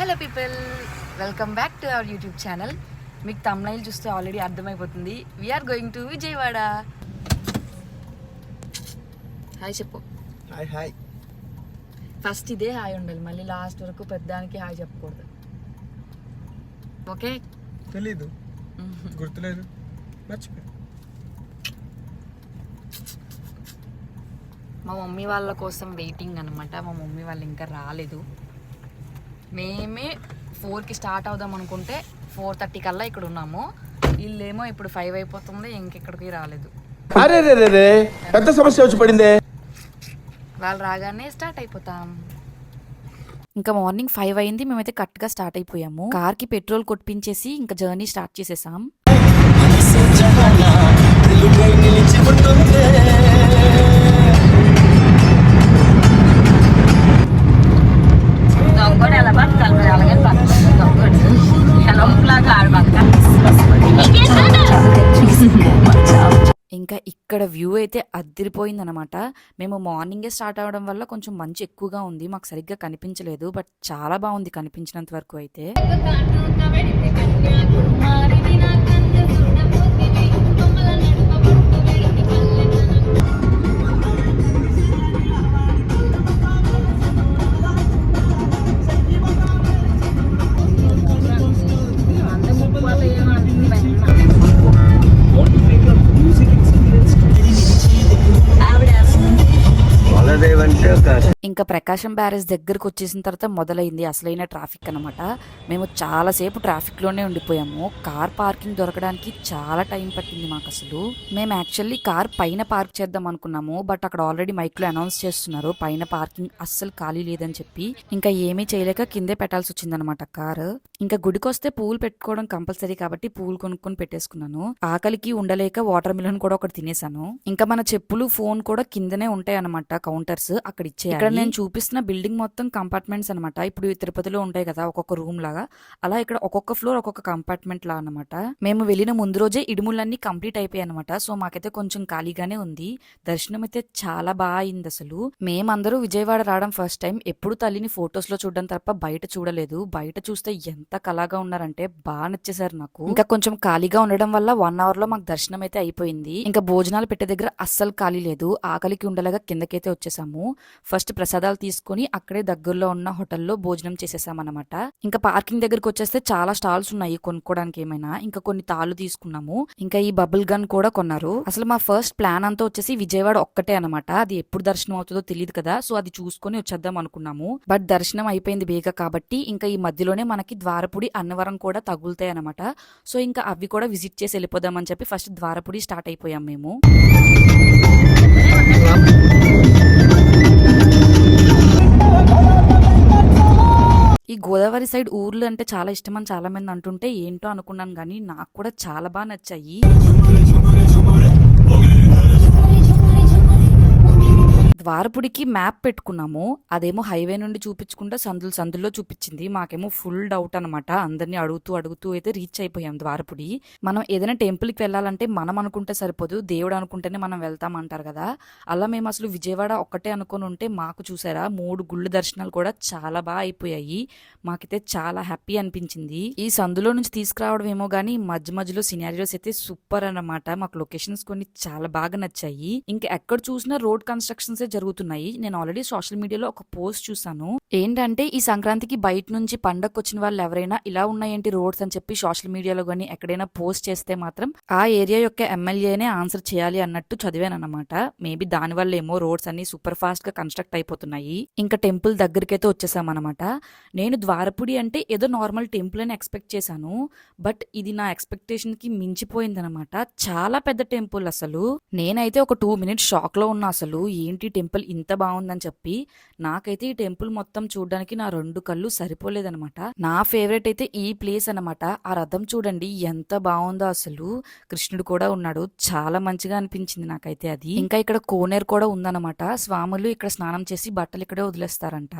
Hello people welcome back to our YouTube channel మీకు thumbnail చూస్తే already అర్థమైపోతుంది. We're going to Vijayawada hi చెప్పు. Hi hi first ఇదే hi ఉండాలి. మళ్ళీ లాస్ట్ వరకు పెద్దానికి హాయ్ చెప్పకూడదు. ఓకే తెలీదు. గుర్తులేదు. మర్చిపోయి మా మమ్మీ వాళ్ళ కోసం వెయిటింగ్ అనమాట మా మమ్మీ వాళ్ళు ఇంకా రాలేదు. మేమే ఫోర్కి స్టార్ట్ అవుదాం అనుకుంటే ఫోర్ థర్టీ కల్లా ఇక్కడ ఉన్నాము. వీళ్ళేమో ఇప్పుడు ఫైవ్ అయిపోతుంది ఇంకెక్కడికి రాలేదు. అరే పెద్ద సమస్య వచ్చి పడిందే. వాళ్ళు రాగానే స్టార్ట్ అయిపోతాం. ఇంకా మార్నింగ్ ఫైవ్ అయింది మేమైతే కరెక్ట్గా స్టార్ట్ అయిపోయాము. కార్కి పెట్రోల్ కొట్టించేసి ఇంకా జర్నీ స్టార్ట్ చేసేసాం. ఇంకా వ్యూ అయితే అద్దిరిపోయింది అనమాట మేము మార్నింగే స్టార్ట్ అవ్వడం వల్ల కొంచెం మంచి ఎక్కువగా ఉంది. మాకు సరిగ్గా కనిపించలేదు బట్ చాలా బాగుంది కనిపించినంత వరకు అయితే. ఇంకా ప్రకాశం బ్యారేజ్ దగ్గరకు వచ్చేసిన తర్వాత మొదలైంది అసలైన ట్రాఫిక్ అనమాట మేము చాలాసేపు ట్రాఫిక్లోనే ఉండిపోయాము. కార్ పార్కింగ్ దొరకడానికి చాలా టైం పట్టింది మాకు అసలు మేము యాక్చువల్లీ కార్ పైన పార్క్ చేద్దాం అనుకున్నాము. బట్ అక్కడ ఆల్రెడీ మైక్లో అనౌన్స్ చేస్తున్నారు. పైన పార్కింగ్ అస్సలు ఖాళీ లేదని చెప్పి. ఇంకా ఏమీ చేయలేక కిందే పెట్టాల్సి వచ్చిందనమాట కార్. ఇంకా గుడికి వస్తే పూలు పెట్టుకోవడం కంపల్సరీ కాబట్టి పూలు కొనుక్కొని పెట్టేసుకున్నాను. ఆకలికి ఉండలేక వాటర్ మిలన్ కూడా ఒకటి తినేసాను. ఇంకా మన చెప్పులు ఫోన్ కూడా కిందనే ఉంటాయి అనమాట కౌంటర్స్. అక్కడ ఇచ్చే నేను చూపిస్తున్న బిల్డింగ్ మొత్తం కంపార్ట్మెంట్స్ అనమాట ఇప్పుడు తిరుపతిలో ఉంటాయి కదా ఒక్కొక్క రూమ్ లాగా. అలా ఇక్కడ ఒక్కొక్క ఫ్లోర్ ఒక్కొక్క కంపార్ట్మెంట్ లా అనమాట మేము వెళ్ళిన ముందు రోజే ఇడుములన్నీ కంప్లీట్ అయిపోయాయి అనమాట సో మాకైతే కొంచెం ఖాళీగానే ఉంది. దర్శనం అయితే చాలా బాగా అయింది అసలు. మేమందరూ విజయవాడ రావడం ఫస్ట్ టైం ఎప్పుడు తల్లిని ఫొటోస్లో చూడడం తప్ప బయట చూడలేదు. బయట చూస్తే ఎంత కళగా ఉన్నారంటే బాగా నచ్చేసారు నాకు. ఇంకా కొంచెం ఖాళీగా ఉండడం వల్ల వన్ అవర్లో మాకు దర్శనం అయితే అయిపోయింది. ఇంకా భోజనాలు పెట్టే దగ్గర అస్సలు ఖాళీ లేదు. ఆకలికి ఉండలేగా కిందకైతే వచ్చేసాము. ఫస్ట్ ప్రసాదాలు తీసుకొని అక్కడే దగ్గరలో ఉన్న హోటల్లో భోజనం చేసేసామన్నమాట. ఇంకా పార్కింగ్ దగ్గరకు వచ్చేస్తే చాలా స్టాల్స్ ఉన్నాయి కొనుక్కోవడానికి ఏమైనా. ఇంకా కొన్ని తాళ్ళు తీసుకున్నాము. ఇంకా ఈ బబుల్ గన్ కూడా కొన్నారు. అసలు మా ఫస్ట్ ప్లాన్ అంతా వచ్చేసి విజయవాడ ఒక్కటే అనమాట అది ఎప్పుడు దర్శనం అవుతుందో తెలియదు కదా. సో అది చూసుకొని వచ్చేద్దాం అనుకున్నాము. బట్ దర్శనం అయిపోయింది బేగ కాబట్టి ఇంకా ఈ మధ్యలోనే మనకి ద్వారపుడి అన్నవరం కూడా తగులుతాయి అనమాట సో ఇంకా అవి కూడా విజిట్ చేసి వెళ్ళిపోదామని చెప్పి ఫస్ట్ ద్వారపుడి స్టార్ట్ అయిపోయాం మేము. ఈ గోదావరి సైడ్ ఊర్లు అంటే చాలా ఇష్టం అని చాలా మంది అంటుంటే ఏంటో అనుకున్నాను కానీ నాకు కూడా చాలా బాగా నచ్చాయి. ద్వారపుడికి మ్యాప్ పెట్టుకున్నాము. అదేమో హైవే నుండి చూపించుకుంటే సందులు సందుల్లో చూపించింది. మాకేమో ఫుల్ డౌట్ అనమాట అందరినీ అడుగుతూ అడుగుతూ అయితే రీచ్ అయిపోయాం ద్వారపుడి. మనం ఏదైనా టెంపుల్కి వెళ్ళాలంటే మనం అనుకుంటే సరిపోదు. దేవుడు అనుకుంటేనే మనం వెళ్తాం అంటారు కదా. అలా మేము అసలు విజయవాడ ఒక్కటే అనుకొని ఉంటే మాకు చూసారా? మూడు గుళ్ళు దర్శనాలు కూడా చాలా బాగా అయిపోయాయి. మాకైతే చాలా హ్యాపీ అనిపించింది. ఈ సందులో నుంచి తీసుకురావడం ఏమో కానీ మధ్య మధ్యలో సినారియోస్ అయితే సూపర్ అనమాట మాకు లొకేషన్స్ కొన్ని చాలా బాగా నచ్చాయి. ఇంకా ఎక్కడ చూసినా రోడ్ కన్స్ట్రక్షన్స్ జరుగుతున్నాయి. నేను ఆల్రెడీ సోషల్ మీడియాలో ఒక పోస్ట్ చూసాను ఏంటంటే ఈ సంక్రాంతికి బయట నుంచి పండగకు వచ్చిన వాళ్ళు ఎవరైనా ఇలా ఉన్నాయేంటి రోడ్స్ అని చెప్పి సోషల్ మీడియాలో కానీ ఎక్కడైనా పోస్ట్ చేస్తే మాత్రం ఆ ఏరియా యొక్క ఎమ్మెల్యేనే ఆన్సర్ చేయాలి అన్నట్టు చదివాను అనమాట మేబీ దాని వల్ల ఏమో రోడ్స్ అన్ని సూపర్ ఫాస్ట్గా కన్స్ట్రక్ట్ అయిపోతున్నాయి. ఇంకా టెంపుల్ దగ్గరికైతే వచ్చేసామన్నమాట. నేను ద్వారపుడి అంటే ఏదో నార్మల్ టెంపుల్ అని ఎక్స్పెక్ట్ చేశాను. బట్ ఇది నా ఎక్స్పెక్టేషన్కి మించిపోయిందనమాట చాలా పెద్ద టెంపుల్ అసలు. నేనైతే ఒక టూ మినిట్స్ షాక్లో ఉన్నా అసలు. ఏంటి టెంపుల్ ఇంత బాగుందని చెప్పి. నాకైతే ఈ టెంపుల్ మొత్తం చూడడానికి నా రెండు కళ్ళు సరిపోలేదనమాట నా ఫేవరెట్ అయితే ఈ ప్లేస్ అన్నమాట. ఆ రథం చూడండి ఎంత బాగుందో అసలు. కృష్ణుడు కూడా ఉన్నాడు. చాలా మంచిగా అనిపించింది నాకైతే అది. ఇంకా ఇక్కడ కోనేరు కూడా ఉందన్నమాట. స్వాములు ఇక్కడ స్నానం చేసి బట్టలు ఇక్కడే వదిలేస్తారంట.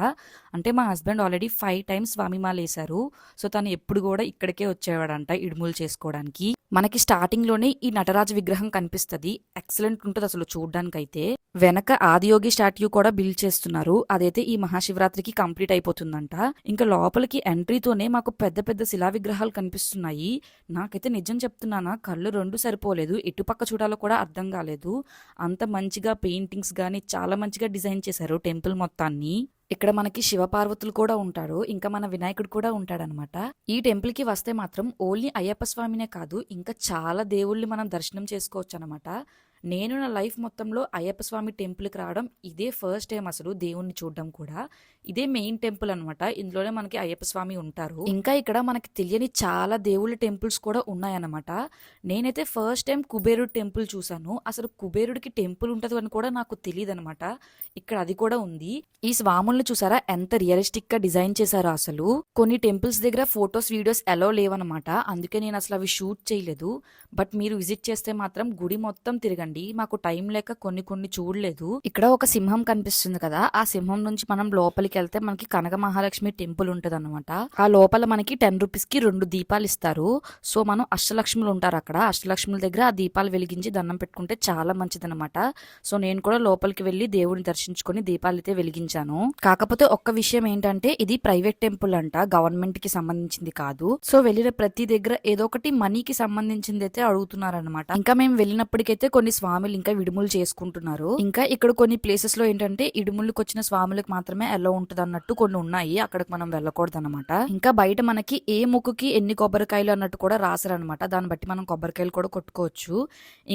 అంటే మా హస్బెండ్ ఆల్రెడీ ఫైవ్ టైమ్స్ స్వామిమాల వేశారు. సో తను ఎప్పుడు కూడా ఇక్కడికే వచ్చేవాడంట ఇడుములు చేసుకోవడానికి. మనకి స్టార్టింగ్లోనే ఈ నటరాజ విగ్రహం కనిపిస్తది. ఎక్సలెంట్ ఉంటుంది అసలు చూడడానికి అయితే వెనక ఆదియోగి స్టాట్యూ కూడా బిల్డ్ చేస్తున్నారు. అదైతే ఈ మహాశివరాత్రికి కంప్లీట్ అయిపోతుందంట. ఇంకా లోపలికి ఎంట్రీతోనే మాకు పెద్ద పెద్ద శిలా విగ్రహాలు కనిపిస్తున్నాయి. నాకైతే నిజం చెప్తున్నానా కళ్ళు రెండు సరిపోలేదు ఎటుపక్క చూడాలో కూడా అర్థం కాలేదు. అంత మంచిగా పెయింటింగ్స్ కానీ చాలా మంచిగా డిజైన్ చేశారు టెంపుల్ మొత్తాన్ని. ఇక్కడ మనకి శివపార్వతులు కూడా ఉంటారు ఇంకా మన వినాయకుడు కూడా ఉంటాడనమాట. ఈ టెంపుల్కి వస్తే మాత్రం ఓన్లీ అయ్యప్ప స్వామినే కాదు ఇంకా చాలా దేవుళ్ళని మనం దర్శనం చేసుకోవచ్చు అనమాట నేను నా లైఫ్ మొత్తంలో అయ్యప్ప స్వామి టెంపుల్కి రావడం ఇదే ఫస్ట్ టైం అసలు దేవుణ్ణి చూడడం కూడా. ఇదే మెయిన్ టెంపుల్ అనమాట ఇందులోనే మనకి అయ్యప్ప స్వామి ఉంటారు. ఇంకా ఇక్కడ మనకి తెలియని చాలా దేవుళ్ళ టెంపుల్స్ కూడా ఉన్నాయన్నమాట. నేనైతే ఫస్ట్ టైం కుబేరుడు టెంపుల్ చూశాను. అసలు కుబేరుడికి టెంపుల్ ఉంటుంది అని కూడా నాకు తెలియదు అనమాట ఇక్కడ అది కూడా ఉంది. ఈ స్వాముల్ని చూసారా? ఎంత రియలిస్టిక్గా డిజైన్ చేశారో అసలు. కొన్ని టెంపుల్స్ దగ్గర ఫొటోస్ వీడియోస్ ఎలా లేవన్నమాట. అందుకే నేను అసలు అవి షూట్ చేయలేదు. బట్ మీరు విజిట్ చేస్తే మాత్రం గుడి మొత్తం తిరగండి. మాకు టైం లేక కొన్ని కొన్ని చూడలేదు. ఇక్కడ ఒక సింహం కనిపిస్తుంది కదా. ఆ సింహం నుంచి మనం లోపలికి వెళ్తే మనకి కనక మహాలక్ష్మి టెంపుల్ ఉంటది ఆ లోపల మనకి టెన్ రూపీస్కి రెండు దీపాలు ఇస్తారు. సో మనం అష్టలక్ష్ములు ఉంటారు అక్కడ. అష్టలక్ష్ముల దగ్గర ఆ దీపాలు వెలిగించి దండం పెట్టుకుంటే చాలా మంచిదన్నమాట. సో నేను కూడా లోపలికి వెళ్ళి దేవుడిని దర్శించుకొని దీపాలు అయితే వెలిగించాను. కాకపోతే ఒక్క విషయం ఏంటంటే ఇది ప్రైవేట్ టెంపుల్ అంట. గవర్నమెంట్కి సంబంధించింది కాదు. సో వెళ్ళిన ప్రతి దగ్గర ఏదో ఒకటి మనీకి సంబంధించింది అయితే అడుగుతున్నారనమాట ఇంకా మేము వెళ్ళినప్పటికైతే కొన్ని స్వాములు ఇంకా విడుములు చేసుకుంటున్నారు. ఇంకా ఇక్కడ కొన్ని ప్లేసెస్లో ఏంటంటే ఇడుములకు వచ్చిన స్వాములకు మాత్రమే ఎలా ఉంటుంది అన్నట్టు కొన్ని ఉన్నాయి. అక్కడికి మనం వెళ్ళకూడదు అనమాట ఇంకా బయట మనకి ఏ ముక్కుకి ఎన్ని కొబ్బరికాయలు అన్నట్టు కూడా రాసారనమాట దాన్ని బట్టి మనం కొబ్బరికాయలు కూడా కొట్టుకోవచ్చు.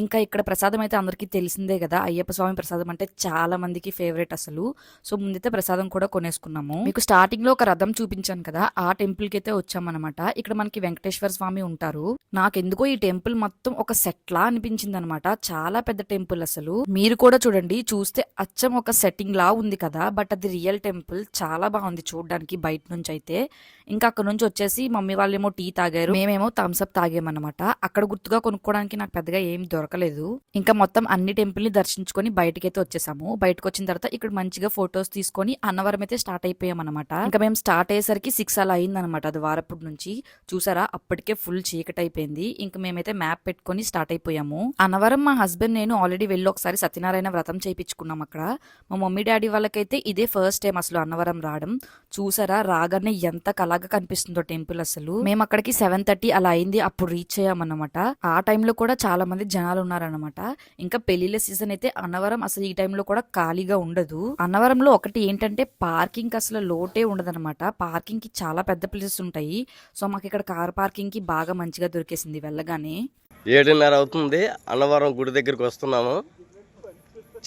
ఇంకా ఇక్కడ ప్రసాదం అయితే అందరికీ తెలిసిందే కదా. అయ్యప్ప స్వామి ప్రసాదం అంటే చాలా మందికి ఫేవరెట్ అసలు. సో ముందైతే ప్రసాదం కూడా కొనేసుకున్నాము. మీకు స్టార్టింగ్లో ఒక రథం చూపించాను కదా. ఆ టెంపుల్కి అయితే వచ్చామన్నమాట. ఇక్కడ మనకి వెంకటేశ్వర స్వామి ఉంటారు. నాకెందుకో ఈ టెంపుల్ మొత్తం ఒక సెట్ లా అనిపించింది అనమాట చాలా పెద్ద టెంపుల్ అసలు. మీరు కూడా చూడండి చూస్తే అచ్చం ఒక సెట్టింగ్ లా ఉంది కదా బట్ అది రియల్ టెంపుల్. చాలా బాగుంది చూడడానికి బయట నుంచి అయితే ఇంకా అక్కడ నుంచి వచ్చేసి మమ్మీ వాళ్ళేమో టీ తాగారు. మేమేమో థమ్స్అప్ తాగామన్నమాట. అక్కడ గుర్తుగా కొనుక్కోవడానికి నాకు పెద్దగా ఏం దొరకలేదు. ఇంకా మొత్తం అన్ని టెంపుల్ని దర్శించుకొని బయటకైతే వచ్చేసాము. బయటకు వచ్చిన తర్వాత ఇక్కడ మంచిగా ఫొటోస్ తీసుకొని అన్నవరం అయితే స్టార్ట్ అయిపోయాం అనమాట ఇంకా మేము స్టార్ట్ అయ్యేసరికి సిక్స్ అలా అయింది అనమాట అది వారప్పుడు నుంచి. చూసారా? అప్పటికే ఫుల్ చీకటి అయిపోయింది ఇంకా మేమైతే మ్యాప్ పెట్టుకొని స్టార్ట్ అయిపోయాము. అన్నవరం మా హస్బెండ్ నేను ఆల్రెడీ వెళ్ళి ఒకసారి సత్యనారాయణ వ్రతం చేయించుకున్నాం అక్కడ. మా మమ్మీ డాడీ వాళ్ళకైతే ఇదే ఫస్ట్ టైం అసలు అన్నవరం రావడం. చూసారా? రాగానే ఎంత కలాగా కనిపిస్తుందో టెంపుల్ అసలు. మేము అక్కడికి సెవెన్ థర్టీ అలా అయింది. అప్పుడు రీచ్ అయ్యామన్నమాట. ఆ టైంలో కూడా చాలా మంది జనాలు ఉన్నారన్నమాట. ఇంకా పెళ్ళిళ్ళ సీజన్ అయితే అన్నవరం అసలు ఈ టైంలో కూడా ఖాళీగా ఉండదు. అన్నవరంలో ఒకటి ఏంటంటే పార్కింగ్ అసలు లోటే ఉండదన్నమాట. పార్కింగ్కి చాలా పెద్ద ప్లేసెస్ ఉంటాయి. సో మాకు ఇక్కడ కార్ పార్కింగ్కి బాగా మంచిగా దొరికేసింది వెళ్ళగానే. ఏడున్నర అవుతుంది. అన్నవరం గుడి దగ్గరికి వస్తున్నాము.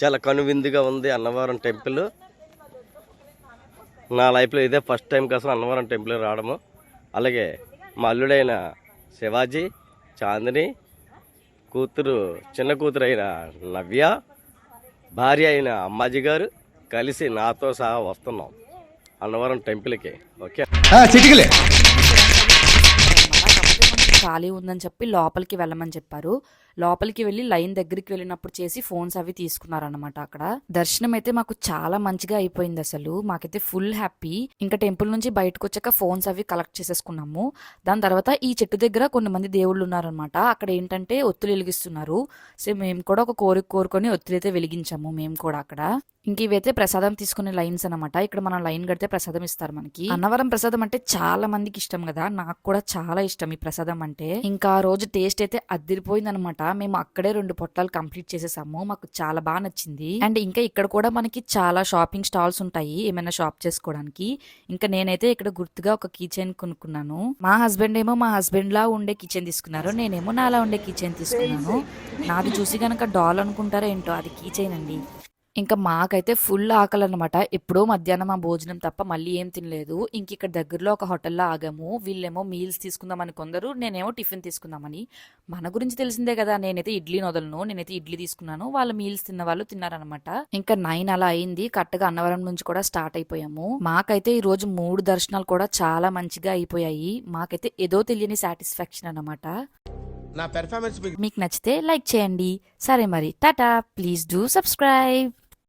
చాలా కనువిందుగా ఉంది అన్నవరం టెంపుల్. నా లైఫ్లో ఇదే ఫస్ట్ టైం కోసం అన్నవరం టెంపుల్ రావడము. అలాగే మా అల్లుడైన శివాజీ చాందిని కూతురు చిన్న కూతురు అయిన నవ్య భార్య అయిన అమ్మాజీ గారు కలిసి నాతో సహా వస్తున్నాం అన్నవరం టెంపుల్కి ఓకే? చిటికలే. ఖాళీ ఉందని చెప్పి లోపలికి వెళ్ళమని చెప్పారు. లోపలికి వెళ్ళి లైన్ దగ్గరికి వెళ్ళినప్పుడు చేసి ఫోన్స్ అవి తీసుకున్నారనమాట అక్కడ. దర్శనం అయితే మాకు చాలా మంచిగా అయిపోయింది అసలు. మాకైతే ఫుల్ హ్యాపీ. ఇంకా టెంపుల్ నుంచి బయటకు వచ్చాక ఫోన్స్ అవి కలెక్ట్ చేసేసుకున్నాము. దాని తర్వాత ఈ చెట్టు దగ్గర కొన్ని మంది దేవుళ్ళు ఉన్నారనమాట అక్కడ ఏంటంటే ఒత్తులు వెలిగిస్తున్నారు. సో మేము కూడా ఒక కోరిక కోరుకొని ఒత్తులు అయితే వెలిగించాము మేము కూడా అక్కడ. ఇంక ఇవైతే ప్రసాదం తీసుకునే లైన్స్ అనమాట ఇక్కడ మనం లైన్ కడితే ప్రసాదం ఇస్తారు మనకి. అన్నవరం ప్రసాదం అంటే చాలా మందికి ఇష్టం కదా. నాకు కూడా చాలా ఇష్టం ఈ ప్రసాదం అంటే. ఇంకా ఆ రోజు టేస్ట్ అయితే అదిరిపోయింది అనమాట మేము అక్కడే రెండు పొట్లాలు కంప్లీట్ చేసేసాము. మాకు చాలా బాగా నచ్చింది. అండ్ ఇంకా ఇక్కడ కూడా మనకి చాలా షాపింగ్ స్టాల్స్ ఉంటాయి ఏమైనా షాప్ చేసుకోవడానికి. ఇంకా నేనైతే ఇక్కడ గుర్తుగా ఒక కిచెన్ కొనుక్కున్నాను. మా హస్బెండ్ ఏమో మా హస్బెండ్ లా ఉండే కిచెన్ తీసుకున్నారు. నేనేమో నాలా ఉండే కిచెన్ తీసుకున్నాను. నాది చూసి కనుక డాల్ అనుకుంటారో ఏంటో అది కీచైన్ అండి. ఇంకా మాకైతే ఫుల్ ఆకలి అనమాట ఎప్పుడో మధ్యాహ్నం ఆ భోజనం తప్ప మళ్ళీ ఏం తినలేదు. ఇంక ఇక్కడ దగ్గరలో ఒక హోటల్లో ఆగాము. వీళ్ళేమో మీల్స్ తీసుకుందామని కొందరు నేనేమో టిఫిన్ తీసుకుందామని. మన గురించి తెలిసిందే కదా నేనైతే ఇడ్లీ నొదలను నేనైతే ఇడ్లీ తీసుకున్నాను. వాళ్ళ మీల్స్ తిన్న వాళ్ళు తిన్నారనమాట ఇంకా నైన్ అలా అయింది. కరెక్ట్గా అన్నవరం నుంచి కూడా స్టార్ట్ అయిపోయాము. మాకైతే ఈ రోజు మూడు దర్శనాలు కూడా చాలా మంచిగా అయిపోయాయి. మాకైతే ఏదో తెలియని సాటిస్ఫాక్షన్ అన్నమాట. నా పెర్ఫార్మెన్స్ మీకు నచ్చితే లైక్ చేయండి. సరే మరి. టాటా. Please do subscribe.